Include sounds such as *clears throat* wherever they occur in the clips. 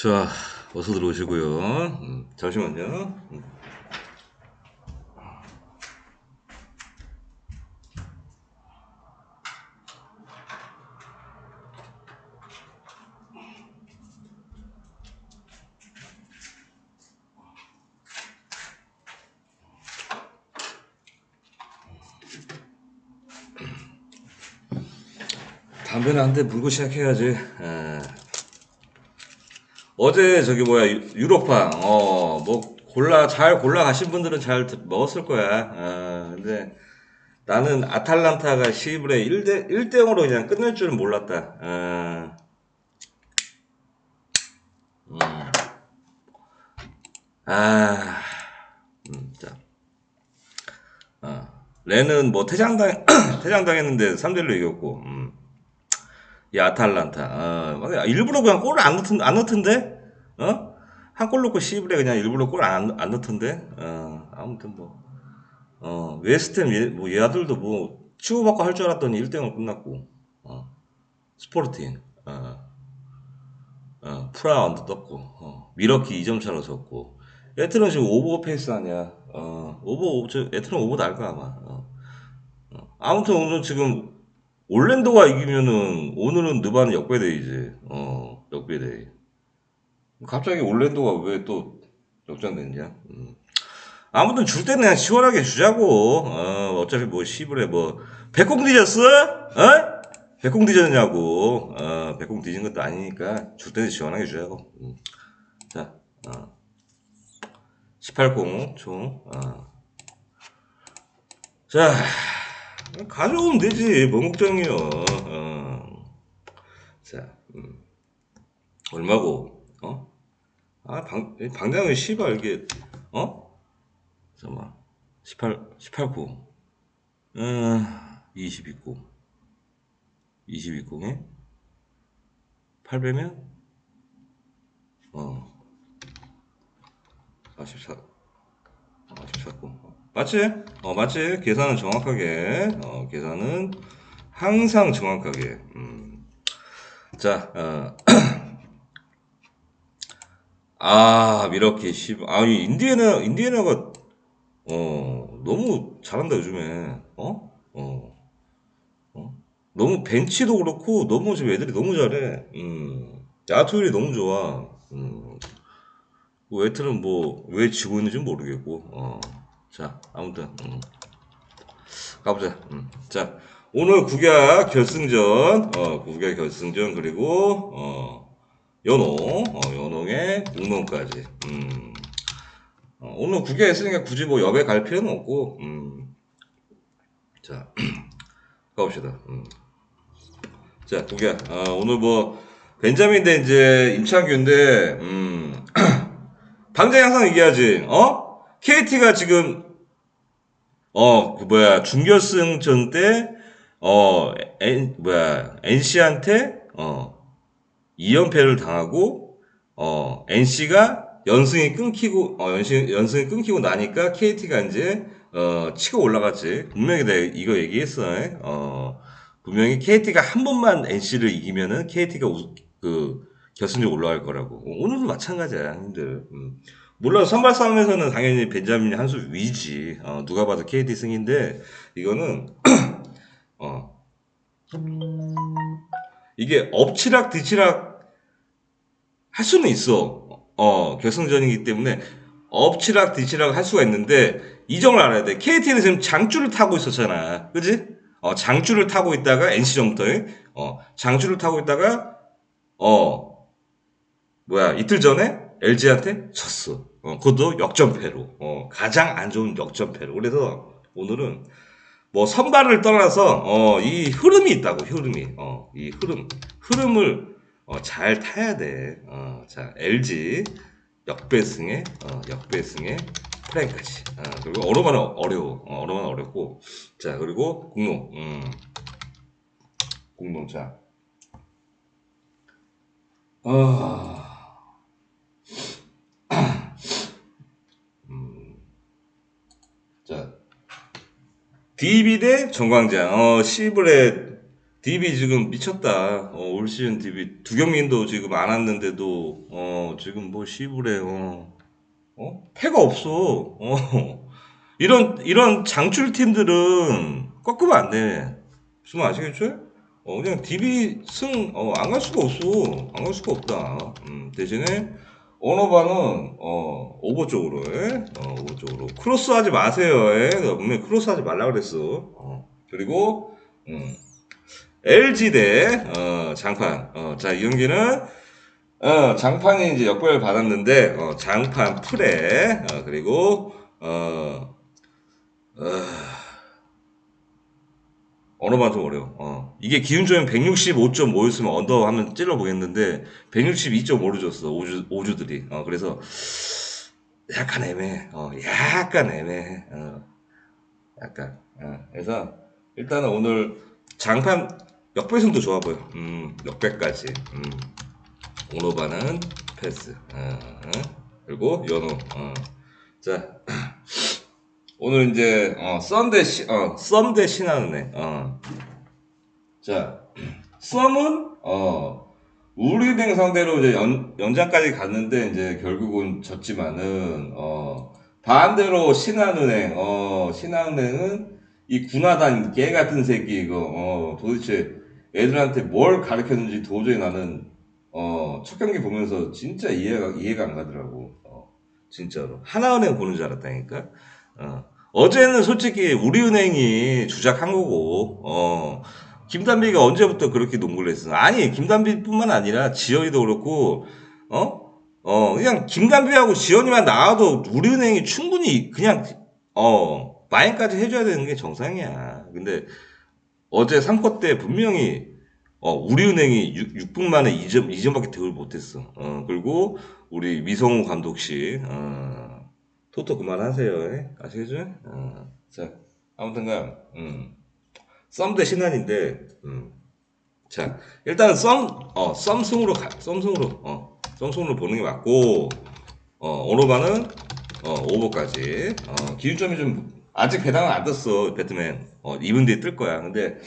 자, 어서 들어오시고요. 음, 잠시만요. 음. 담배는 한대 물고 시작해야지. 에. 어제 저기 뭐야 유- 유로파 어뭐 골라 잘 골라 가신 분들은 잘 드- 먹었을 거야. 어, 근데 나는 아탈란타가 시브레 1대 1대 0으로 그냥 끝낼 줄은 몰랐다. 어. 음. 아, 음, 자, 어. 레는 뭐 퇴장당 *clears throat* 퇴장당했는데 3대 1로 이겼고. 음. 이 아탈란타. 어, 막 일부러 그냥 골을 안 넣던, 안 넣던데? 어? 한 골 넣고 시브레 그냥 일부러 골 안, 안 넣던데? 어, 아무튼 뭐. 어, 웨스템, 얘, 뭐, 얘들도 뭐, 치고받고 할 줄 알았더니 1대0으로 끝났고. 어, 스포르팅. 어, 어, 프라운드 떴고. 어, 미러키 2점 차로 졌고. 에트는 지금 오버 페이스 아니야. 어, 오버, 저, 에트는 오버 날 거야, 아마. 어. 어. 아무튼 오늘 지금 올랜도가 이기면은 오늘은 느바는 역배대이지. 어, 역배대. 갑자기 올랜도가 왜 또 역전됐냐? 음. 아무튼 줄 때는 그냥 시원하게 주자고. 어, 어차피 뭐 시부레 뭐 백공 뒤졌어? 어? 백공 뒤졌냐고. 어, 백공 뒤진 것도 아니니까 줄 때는 시원하게 주자고. 음. 자, 어. 18공 총. 어. 자, 가져오면 되지. 뭔 걱정이요. 어. 자, 음. 얼마고? 어? 아, 방, 방장은 씨발, 이게, 어? 잠깐만. 18, 18구. 음, 22구. 22구에? 8배면? 어. 44, 44구. 맞지? 어, 맞지? 계산은 정확하게. 어, 계산은 항상 정확하게. 음. 자, 어. *clears throat* 아, 미러키, 씨. 아, 이 인디애나, 인디애나가, 어, 너무 잘한다, 요즘에. 어? 어. 어? 너무 벤치도 그렇고, 너무 지금 애들이 너무 잘해. 음. 야투율이 너무 좋아. 음. 뭐, 애틀은 뭐, 왜 지고 있는지 모르겠고, 어. 자, 아무튼, 음. 가보자. 음. 자, 오늘 국야 결승전, 어, 국야 결승전, 그리고, 어, 연홍, 어, 연홍의 공론까지. 음. 어, 오늘 국야 했으니까 굳이 뭐 여배 갈 필요는 없고, 음. 자, *clears throat* 가봅시다. 음. 자, 국야. 어, 오늘 뭐, 벤자민 대 이제 임창규인데, 음. *clears throat* 당장에 항상 얘기하지, 어? KT가 지금, 어, 그 뭐야, 준결승전 때, 어, N, 뭐야, NC한테, 어, 2연패를 당하고, 어, NC가 연승이 끊기고, 어, 연승, 연승이 끊기고 나니까 KT가 이제, 어, 치고 올라갔지. 분명히 내가 이거 얘기했어. 어, 분명히 KT가 한 번만 NC를 이기면은 KT가 우, 그, 결승전 올라갈 거라고. 오늘도 마찬가지야, 형님들. 음. 물론 선발 싸움에서는 당연히 벤자민이 한 수 위지. 어, 누가 봐도 KT 승인데, 이거는, *clears throat* 어, 이게 엎치락 뒤치락 할 수는 있어. 어, 결승전이기 때문에 엎치락 뒤치락 할 수가 있는데 이 점을 알아야 돼. KT는 지금 장줄을 타고 있었잖아. 그지? 어, 장줄을 타고 있다가 NC전부터 어, 장줄을 타고 있다가 어, 뭐야, 이틀 전에 LG한테 졌어. 어, 그것도 역전패로. 어, 가장 안 좋은 역전패로. 그래서 오늘은 뭐 선발을 떠나서 어, 이 흐름이 있다고 흐름이 어, 이 흐름 흐름을 어, 잘 타야 돼. 어, 자 LG 역배승에 어, 역배승에 프랭까지. 어, 그리고 어려워는 어려워. 어, 어려워는 어렵고 자 그리고 공룡 음, 공룡 자. 아. 음. 자, DB 대 정광장. 어, 시브레 DB 지금 미쳤다. 어, 올 시즌 DB 두 경기도 지금 안 왔는데도 어, 지금 뭐 시부래 어. 어? 패가 없어. 어. *laughs* 이런 이런 장출 팀들은 꺾으면 안 돼. 무슨 말 아시겠죠? 어, 그냥 DB 승, 어, 안 갈 수가 없어. 안 갈 수가 없다. 음, 대신에, 언어반은, 어, 오버 쪽으로, 예? 어, 오버 쪽으로. 크로스 하지 마세요, 예? 분명히 크로스 하지 말라 그랬어. 어, 그리고, 음, LG 대, 어, 장판. 어, 자, 이 경기는, 어, 장판이 이제 역배를 받았는데, 어, 장판 풀에, 어, 그리고, 어, 어, 언어만 좀 어려워. 어. 이게 기운점이 165.5였으면 언더 하면 찔러 보겠는데 162.5로 줬어. 오주, 오주들이. 어, 그래서 약간 애매해. 어, 약간 애매해. 어, 약간. 어, 그래서 일단은 오늘 장판 역배승도 좋아 보여. 음, 역배까지. 음, 오노바는 패스. 어, 어. 그리고 연호. 어. 자, 오늘 이제 어, 시, 어, 썸대 신하은행. 어. 자, 썸은 어, 우리은행 상대로 이제 연, 연장까지 갔는데 이제 결국은 졌지만은 어, 반대로 신한은행, 어, 신한은행은 이 군하단 개 같은 새끼 이거 어, 도대체 애들한테 뭘 가르쳤는지 도저히 나는 어, 첫 경기 보면서 진짜 이해가 이해가 안 가더라고. 어, 진짜로 하나은행 보는 줄 알았다니까. 어. 어제는 솔직히 우리은행이 주작한 거고, 어, 김단비가 언제부터 그렇게 농구를 했어? 아니, 김단비뿐만 아니라 지현이도 그렇고, 어? 어, 그냥 김단비하고 지현이만 나와도 우리은행이 충분히 그냥, 어, 마인까지 해줘야 되는 게 정상이야. 근데 어제 3쿼 때 분명히, 어, 우리은행이 6, 분 만에 2점, 2점밖에 득을 못했어. 어, 그리고 우리 미성우 감독씨, 어, 토토 그만하세요. 예? 아시겠죠? 어, 자, 아무튼간, 음, 썸대 신한인데, 음, 자, 일단은 썸, 어, 썸승으로 가, 썸승으로, 어, 썸승으로 보는 게 맞고, 어, 오노바는, 어, 오버까지, 어, 기준점이 좀, 아직 배당은 안 떴어, 배트맨. 어, 2분 뒤에 뜰 거야. 근데,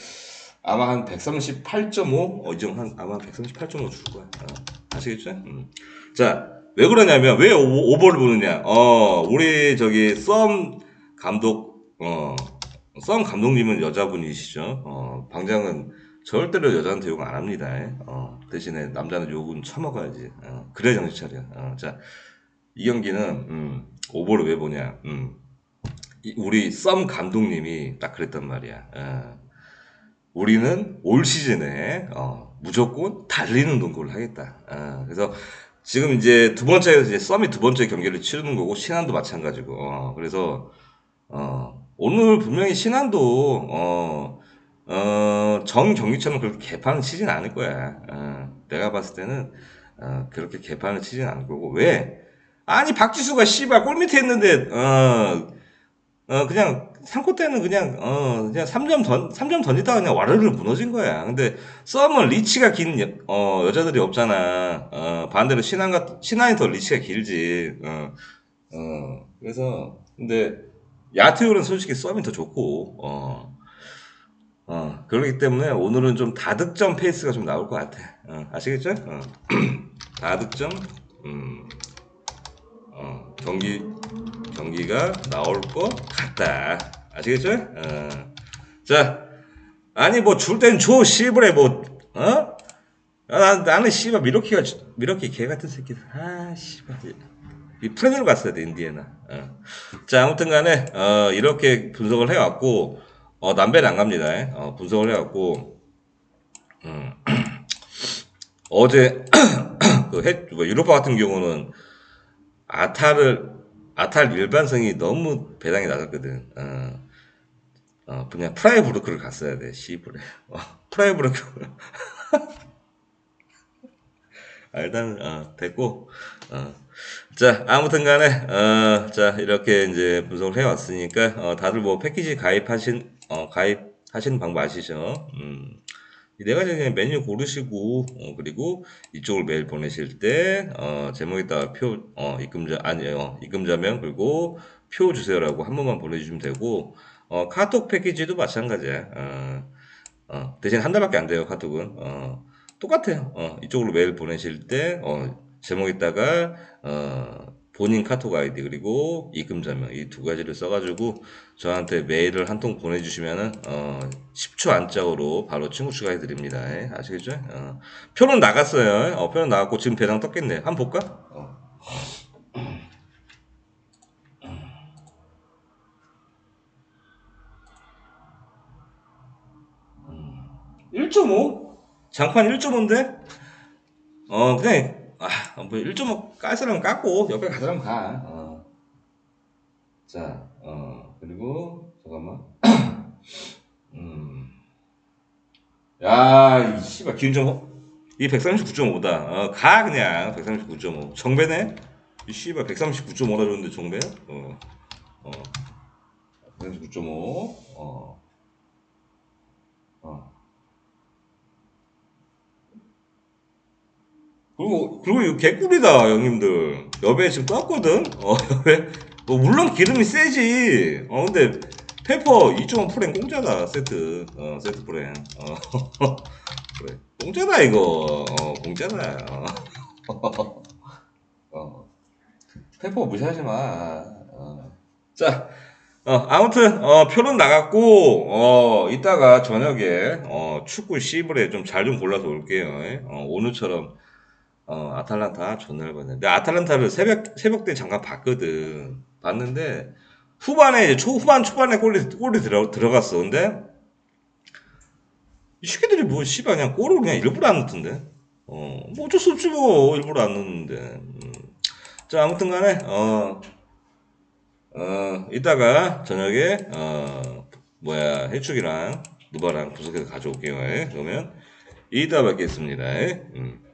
아마 한 138.5? 어, 이 정도 한, 아마 138.5 줄 거야. 어, 아시겠죠? 음. 자, 왜 그러냐면 왜 오, 오버를 보느냐? 어, 우리 저기 썸 감독 어, 썸 감독님은 여자분이시죠. 어, 방장은 절대로 여자한테 욕 안 합니다. 어, 대신에 남자는 욕은 처먹어야지. 어, 그래 정신 차려. 어, 자, 이 경기는 음, 오버를 왜 보냐? 음, 이- 우리 썸 감독님이 딱 그랬단 말이야. 어, 우리는 올 시즌에 어, 무조건 달리는 농구를 하겠다. 어, 그래서 지금 이제 두 번째 이제 썸이 두 번째 경기를 치르는 거고 신한도 마찬가지고 어, 그래서 어, 오늘 분명히 신한도 어, 어, 정 경기처럼 그렇게 개판을 치진 않을 거야. 어, 내가 봤을 때는 어, 그렇게 개판을 치진 않을 거고 왜? 아니 박지수가 씨발 골 밑에 있는데 어, 어 그냥 3코 때는 그냥 어 그냥 3점 던 3점 던지다가 그냥 와르르 무너진 거야. 근데 썸은 리치가 긴 여, 어 여자들이 없잖아. 어 반대로 신한 같 신한이 더 리치가 길지. 어. 어. 그래서 근데 야트율은 솔직히 썸이 더 좋고 어. 어, 그렇기 때문에 오늘은 좀 다득점 페이스가 좀 나올 것 같아. 어, 아시겠죠? 어. *clears throat* 다득점, 음, 어, 경기, 경기가 나올 것 같다. 아시겠죠? 어. 자, 아니 뭐 줄 땐 줘, 씨부레 뭐, 어? 아, 나, 나는 씨발 미러키가 미러키 개 같은 새끼들. 아, 씨발. 이 프레드로 갔어야 돼 인디애나. 어. 자, 아무튼간에 어, 이렇게 분석을 해왔고 어, 남배는 안 갑니다. 어, 분석을 해왔고 음. *clears throat* 어제 *clears throat* 그 해, 뭐 유로파 같은 경우는 아타를 아탈 일반성이 너무 배당이 낮았거든. 어, 어, 그냥 프라이브루크를 갔어야 돼. 시브레. 어, 프라이브루크. 아, 일단 어, 됐고. 어. 자, 아무튼 간에 어, 자, 이렇게 이제 분석을 해 왔으니까 어, 다들 뭐 패키지 가입하신 어, 가입하시는 방법 아시죠? 음. 네 가지 그냥 메뉴 고르시고 어, 그리고 이쪽을 메일 보내실 때 어, 제목에다가 표 어, 입금자 아니에요 입금자명 그리고 표 주세요라고 한 번만 보내주시면 되고 어, 카톡 패키지도 마찬가지야. 어, 어, 대신 한 달밖에 안 돼요, 카톡은. 어, 똑같아요. 어, 이쪽으로 메일 보내실 때, 어, 제목에다가, 어, 본인 카톡 아이디 그리고 입금 자명 이 두 가지를 써가지고 저한테 메일을 한 통 보내주시면은 어 10초 안짝으로 바로 친구 추가해 드립니다. 예, 아시겠죠? 어, 표는 나갔어요. 어, 표는 나갔고 지금 배당 떴겠네. 한번 볼까? 어. 1.5? 장판 1.5인데? 어, 그냥, 아, 뭐, 1.5 깔 사람 깎고, 옆에 가 사람 가. 어. 자, 어, 그리고, 잠깐만. *clears throat* 음. 야, 이 씨발, 기운 좀, 호- 이 139.5다. 어, 가, 그냥. 139.5. 정배네? 이 씨발, 139.5라 줬는데, 정배? 어, 어. 139.5. 어, 어. 그리고, 그리고 이거 개꿀이다, 형님들. 여배 지금 떴거든? 어, *laughs* 여배. 뭐, 물론 기름이 세지. 어, 근데, 페퍼 2.5 프레임 공짜다, 세트. 어, 세트 프레임. 어, *laughs* 그래. 공짜다, 이거. 어, 공짜다. 어. *laughs* 어. 페퍼 무시하지 마. 어. 자, 어, 아무튼, 어, 표는 나갔고, 어, 이따가 저녁에, 어, 축구 시브레 좀 잘 좀 골라서 올게요. 어, 오늘처럼. 어, 아탈란타 존나 열받네. 근데 아탈란타를 새벽, 새벽 때 잠깐 봤거든. 봤는데, 후반에, 초후반, 초반에 골이, 골이 들어, 들어갔어. 근데, 이 새끼들이 뭐, 씨발, 그냥 골을 그냥 일부러 안 넣던데. 어, 뭐 어쩔 수 없지 뭐, 일부러 안 넣는데. 음. 자, 아무튼 간에, 어, 어, 이따가 저녁에, 어, 뭐야, 해축이랑 누바랑 분석해서 가져올게요. 예. 그러면, 이따 뵙겠습니다. 예. 음.